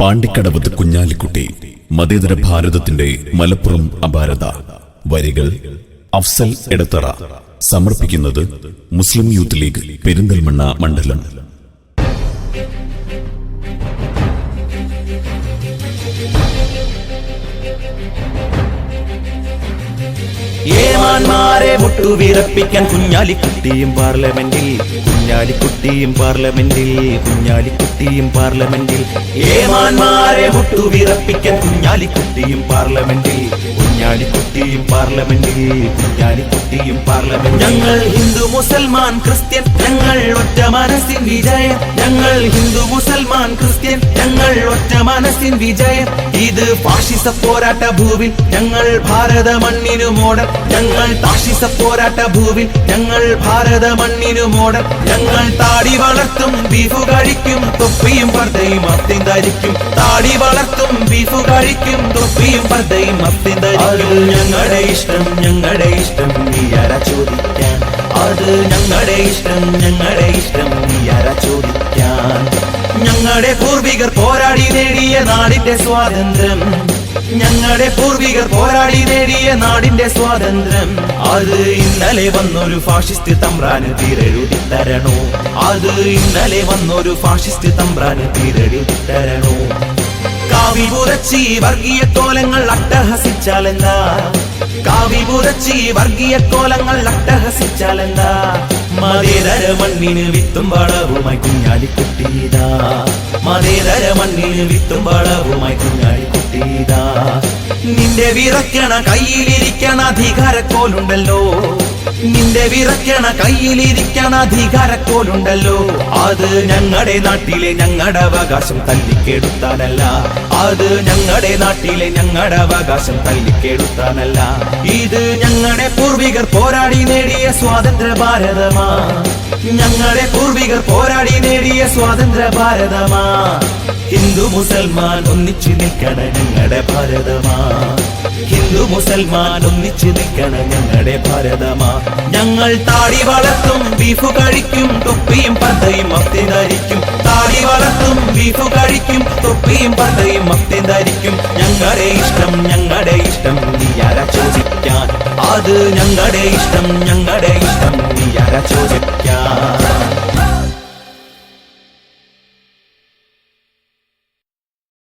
പാണ്ടിക്കടവത്ത് കുഞ്ഞാലിക്കുട്ടി മതേതര ഭാരതത്തിന്റെ മലപ്പുറം അപാരത. വരികൾ അഫ്സൽ എടത്തറ. സമർപ്പിക്കുന്നത് മുസ്ലിം യൂത്ത് ലീഗ് പെരിന്തൽമണ്ണ മണ്ഡലം. ഏമാന്മാരെ മുട്ടുവിറപ്പിക്കാൻ കുഞ്ഞാലിക്കുട്ടിയും പാർലമെന്റിൽ കുഞ്ഞാലിക്കുട്ടിയും പാർലമെന്റിൽ കുഞ്ഞാലിക്കുട്ടിയും പാർലമെന്റിൽ. ഏമാന്മാരെ മുട്ടുവിറപ്പിക്കാൻ കുഞ്ഞാലിക്കുട്ടിയും പാർലമെന്റിൽ കുഞ്ഞാലിക്കുട്ടിയും പാർലമെന്റിൽ കുഞ്ഞാലിക്കുട്ടിയും പാർലമെന്റ് ഞങ്ങൾ ഹിന്ദു മുസൽമാൻ ക്രിസ്ത്യൻ. ഞങ്ങൾ ഒറ്റ മനസ്സിൻ വിജയം. ഞങ്ങൾ ഹിന്ദു മുസൽമാൻ ക്രിസ്ത്യൻ. ഞങ്ങൾ ഒറ്റ മനസ്സിൻ വിജയം. ഇത് ഫാഷിസ പോരാട്ട ഭൂവിൽ. ഞങ്ങൾ ഭാരത മണ്ണിനു മോഡൽ. ഞങ്ങൾ ഫാഷിസ പോരാട്ട ഭൂവിൽ. ഞങ്ങൾ ഭാരത മണ്ണിനു മോഡൽ. ഞങ്ങൾ താടി വളർത്തും ബീഫു കഴിക്കും തൊപ്പിയും പർദ്ദയും അത്തിൻ ധരിക്കും. താടി വളർത്തും ബീഫു കഴിക്കും തൊപ്പിയും പർദ്ദയും അത്തിൻ ധരിക്കും ഞങ്ങളുടെ ഇഷ്ടം ഞങ്ങളുടെ ഇഷ്ടം നീ ആരാ ചോദിക്കാൻ? അത് ഞങ്ങളുടെ ഇഷ്ടം ഞങ്ങളുടെ ഇഷ്ടം നീ ആരാ ചോദിക്കാൻ? ഞങ്ങളുടെ പൂർവികർ പോരാടി നേടിയ നാടിന്റെ സ്വാതന്ത്ര്യം. ഞങ്ങളുടെ പൂർവികർ പോരാടി നേടിയ നാടിന്റെ സ്വാതന്ത്ര്യം. അത് ഇന്നലെ വന്നൊരു ഫാഷിസ്റ്റ് തമ്പ്രാന് തീരെഴുതി തരണോ? അത് ഇന്നലെ വന്നൊരു ഫാഷിസ്റ്റ് തമ്പ്രാന് തീരെഴുതി തരണോ? കാവി പുതച്ചി വർഗീയ കോലങ്ങൾ അട്ടഹസിച്ചാലെന്താ കാവി പുരച്ചി വർഗീയ കോലങ്ങൾ അട്ടഹസിച്ചാലെന്താ? മതേതര മണ്ണിന് വിത്തും വളവുമായി കുഞ്ഞാലിക്കുട്ടിയതാ മതേതര മണ്ണിന് വിത്തും വളവുമായി കുഞ്ഞാലിക്കുട്ടിയതാ നിന്റെ വിറയ്ക്കണ കയ്യിലിരിക്കണ അധികാരക്കോലുണ്ടല്ലോ. നിന്റെ വിറയ്ക്കണ കയ്യിലിരിക്കണ അധികാരക്കോലുണ്ടല്ലോ. അത് ഞങ്ങളുടെ നാട്ടിലെ ഞങ്ങളുടെ അവകാശം തല്ലിക്കെടുത്താനല്ല. അത് ഞങ്ങളുടെ നാട്ടിലെ ഞങ്ങളുടെ അവകാശം തല്ലിക്കെടുത്താനല്ല. ഇത് ഞങ്ങളുടെ പൂർവികർ പോരാടി നേടിയ സ്വാതന്ത്ര്യ ഭാരതമാ ഞങ്ങളുടെ പൂർവികർ പോരാടി നേടിയ സ്വാതന്ത്ര്യ ഭാരതമാ ഹിന്ദു മുസൽമാൻ ഒന്നിച്ചു നിൽക്കണ ഞങ്ങളുടെ ഭാരതമാ. ഹിന്ദു മുസൽമാൻ ഒന്നിച്ചു നിൽക്കണ ഞങ്ങളുടെ ഭാരതമാ. ഞങ്ങൾ താടി വളർത്തും ബീഫ് കഴിക്കും തൊപ്പിയും പന്തയും മത്തി ധരിക്കും. താടി വളർത്തും ബീഫ് കഴിക്കും തൊപ്പിയും പന്തയും മത്തി ധരിക്കും. ഞങ്ങളുടെ ഇഷ്ടം ഞങ്ങളുടെ ഇഷ്ടം നീ ആരാ ചോദിക്കാൻ? അത് ഞങ്ങളുടെ ഇഷ്ടം ഞങ്ങളുടെ ഇഷ്ടം. നീ അര ചോദിക്കാൻ